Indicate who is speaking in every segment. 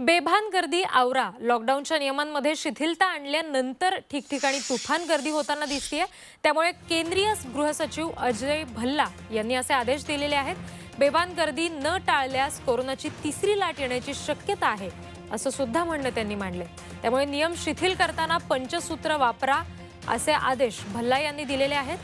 Speaker 1: बेभान गर्दी आवरा. लॉकडाऊनच्या नियमांमध्ये शिथिलता आणल्यानंतर ठिकठिकाणी तुफान गर्दी होताना दिसतीये. त्यामुळे केंद्रीय गृहसचिव अजय भल्ला यांनी असे आदेश दिलेले आहेत. बेभान गर्दी न टाळल्यास कोरोनाची तिसरी लाट येण्याची शक्यता आहे असं सुद्धा म्हणणं त्यांनी मांडले त्यामुळे नियम शिथिल करताना पंचसूत्र वापरा असे आदेश भल्ला यांनी दिलेले आहेत.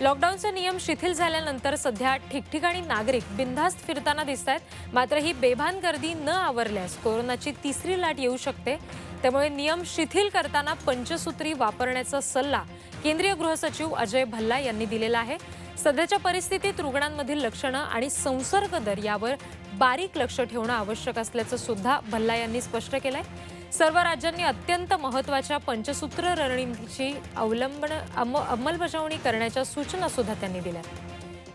Speaker 1: लॉकडाऊनचे नियम शिथिल झाल्यानंतर सध्या ठिकठिकाणी नागरिक बिनधास्त फिरताना दिसत आहेत मात्र ही बेभान गर्दी न आवरल्यास कोरोनाची तिसरी लाट येऊ शकते. त्यामुळे नियम शिथिल करताना पंचसूत्री वापरण्याचा सल्ला केंद्रीय गृहसचिव अजय भल्ला यांनी दिलेला आहे. सध्याच्या परिस्थितीत रुग्णांमधील लक्षणं आणि संसर्ग दर यावर बारीक लक्ष ठेवणं आवश्यक असल्याचं सुद्धा भल्ला यांनी स्पष्ट केलं आहे सर्व राज्यांनी अत्यंत महत्त्वाच्या पंचसूत्र रणनीतीची अवलंबन अंम- अंमलबजावणी करण्याच्या सूचना सुद्धा त्यांनी दिल्या.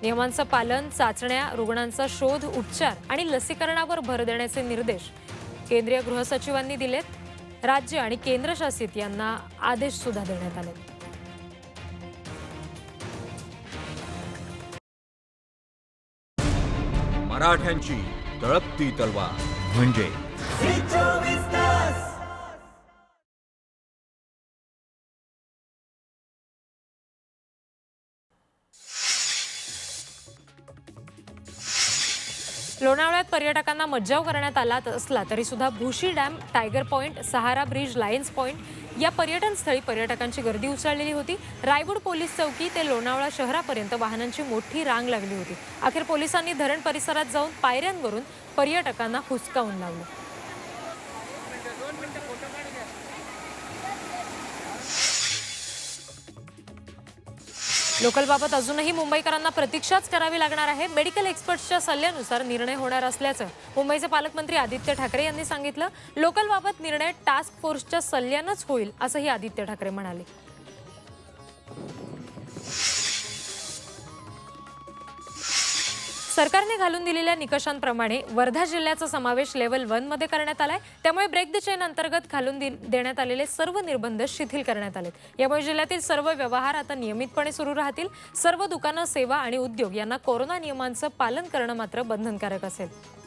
Speaker 1: नियमांचं पालन चाचण्या रुग्णांचा शोध उपचार आणि लसीकरणावर भर देण्याचे निर्देश केंद्रीय गृहसचिवांनी दिलेत. राज्य आणि केंद्रशासित यांना आदेश सुद्धा देण्यात आले
Speaker 2: मराठ्यांची तळपती तलवार म्हणजे
Speaker 1: लोणावळ्यात पर्यटकांना मज्जाव करण्यात आला असला तरी सुद्धा Bhushi dam tiger point Sahara bridge lions point या पर्यटन स्थळी पर्यटकांची गर्दी उसळलेली होती. रायगड पोलीस चौकी ते लोणावळा शहरापर्यंत वाहनांची मोठी रांग लागली होती. अखेर पोलिसांनी धरण परिसरात जाऊन पायऱ्यांवरून पर्यटकांना हुसकावून लावलं. लोकलबाबत अजूनही मुंबईकरांना प्रतीक्षाच करावी लागणार आहे. मेडिकल एक्सपर्ट्सच्या सल्ल्यानुसार निर्णय होणार असल्याचं मुंबईचे पालकमंत्री आदित्य ठाकरे यांनी सांगितलं. लोकलबाबत निर्णय टास्क फोर्सच्या सल्ल्यानंच होईल असंही आदित्य ठाकरे म्हणाले. सरकारने घालून दिलेल्या निकषांप्रमाणे वर्धा जिल्ह्याचा समावेश लेवल वनमध्ये करण्यात आलाय. त्यामुळे ब्रेक द चेन अंतर्गत घालून देण्यात आलेले सर्व निर्बंध शिथिल करण्यात आले यामुळे जिल्ह्यातील सर्व व्यवहार आता नियमितपणे सुरू राहतील. सर्व दुकानं सेवा आणि उद्योग यांना कोरोना नियमांचं पालन करणं मात्र बंधनकारक असेल.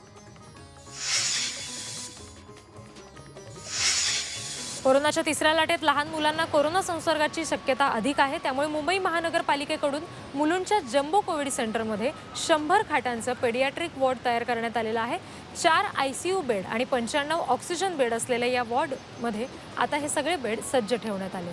Speaker 1: कोरोनाच्या तिसऱ्या लाटेत लहान मुलांना कोरोना संसर्गाची शक्यता अधिक आहे. त्यामुळे मुंबई महानगरपालिकेकडून मुलुंच्या जम्बो कोविड सेंटरमध्ये शंभर खाटांचं पेडियाट्रिक वॉर्ड तयार करण्यात आलेलं आहे. चार आय सी यू बेड आणि पंच्याण्णव ऑक्सिजन बेड असलेल्या या वॉर्डमध्ये आता हे सगळे बेड सज्ज ठेवण्यात आले.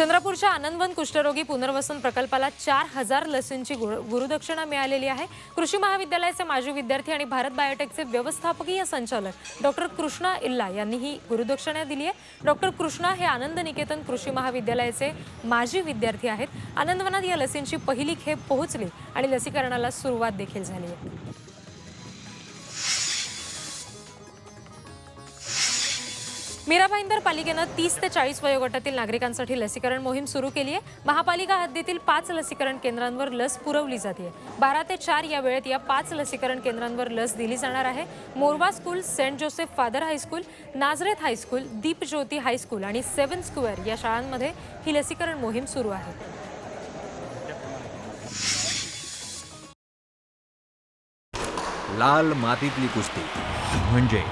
Speaker 1: चंद्रपूरच्या आनंदवन कुष्ठरोगी पुनर्वसन प्रकल्पाला चार हजार लसींची गुरु- गुरुदक्षिणा मिळालेली आहे. कृषी महाविद्यालयाचे माजी विद्यार्थी आणि भारत बायोटेकचे व्यवस्थापकीय संचालक डॉक्टर कृष्णा इल्ला यांनी ही गुरुदक्षिणा दिली आहे. डॉक्टर कृष्णा हे आनंद निकेतन कृषी महाविद्यालयाचे माजी विद्यार्थी आहेत. आनंदवनात या लसींची पहिली खेप पोहोचली आणि लसीकरणाला सुरुवात देखील झाली आहे. मीरा भाईंदर पालिकेनं तीस ते चाळीस वयोगटातील नागरिकांसाठी लसीकरण मोहीम सुरू केली आहे. महापालिका हद्दीतील पाच लसीकरण केंद्रांवर लस पुरवली जाते. बारा ते चार या वेळेत या पाच लसीकरण केंद्रांवर लस दिली जाणार आहे. Morva school saint Joseph father high school Nazareth high school Deepjyoti high school आणि सेव्हन स्क्वेअर या शाळांमध्ये ही लसीकरण मोहीम सुरू आहे.
Speaker 2: लाल मातीतली कुस्ती. म्हणजे?